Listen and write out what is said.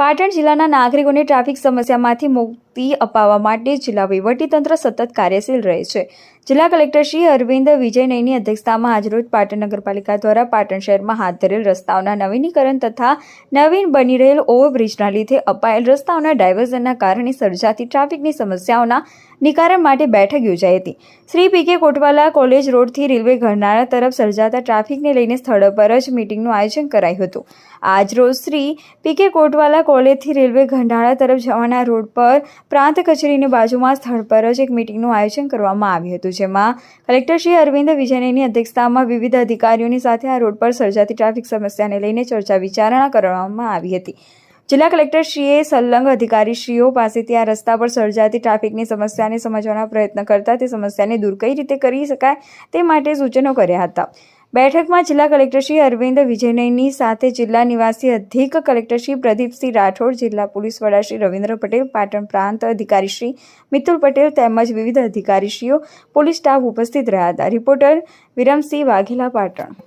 પાટણ જિલ્લાના નાગરિકોને ટ્રાફિક સમસ્યામાંથી મુક્તિ અપાવવા માટે જિલ્લા વહીવટીતંત્ર સતત કાર્યશીલ રહે છે. જિલ્લા કલેક્ટર શ્રી અરવિંદ વિજયનયની અધ્યક્ષતામાં આજરોજ પાટણ નગરપાલિકા દ્વારા પાટણ શહેરમાં હાથ ધરેલ રસ્તાઓના નવીનીકરણ તથા નવીન બની રહેલ ઓવરબ્રિજના લીધે અપાયેલ રસ્તાઓના ડાયવર્ઝનના કારણે સર્જાતી ટ્રાફિકની સમસ્યાઓના નિકારણ માટે બેઠક યોજાઈ હતી. શ્રી પી કે કોટવાલા કોલેજ રોડથી રેલવે ઘરનાળા તરફ સર્જાતા ટ્રાફિકને લઈને સ્થળ પર જ મિટિંગનું આયોજન કરાયું હતું. આજ રોજ શ્રી પી કે કોટવાલા કોલેજથી રેલવે ઘંટાળા તરફ જવાના રોડ પર પ્રાંત કચેરીની બાજુમાં સ્થળ પર જ એક મિટિંગનું આયોજન કરવામાં આવ્યું હતું, જેમાં કલેક્ટર શ્રી અરવિંદ વિજયની અધ્યક્ષતામાં વિવિધ અધિકારીઓની સાથે આ રોડ પર સર્જાતી ટ્રાફિક સમસ્યાને લઈને ચર્ચા વિચારણા કરવામાં આવી હતી. જિલ્લા કલેક્ટરશ્રીએ સંલગ્ન અધિકારીશ્રીઓ પાસેથી આ રસ્તા પર સર્જાતી ટ્રાફિકની સમસ્યાને સમજવાના પ્રયત્ન કરતા તે સમસ્યાને દૂર કઈ રીતે કરી શકાય તે માટે સૂચનો કર્યા હતા. બેઠકમાં જિલ્લા કલેક્ટર શ્રી અરવિંદ વિજયનયની સાથે જિલ્લા નિવાસી અધિક કલેક્ટર શ્રી પ્રદીપસિંહ રાઠોડ, જિલ્લા પોલીસ વડા શ્રી રવિન્દ્ર પટેલ, પાટણ પ્રાંત અધિકારી શ્રી મિતુલ પટેલ તેમજ વિવિધ અધિકારીશ્રીઓ, પોલીસ સ્ટાફ ઉપસ્થિત રહ્યા હતા. રિપોર્ટર વિરમસિંહ વાઘેલા પાટણ.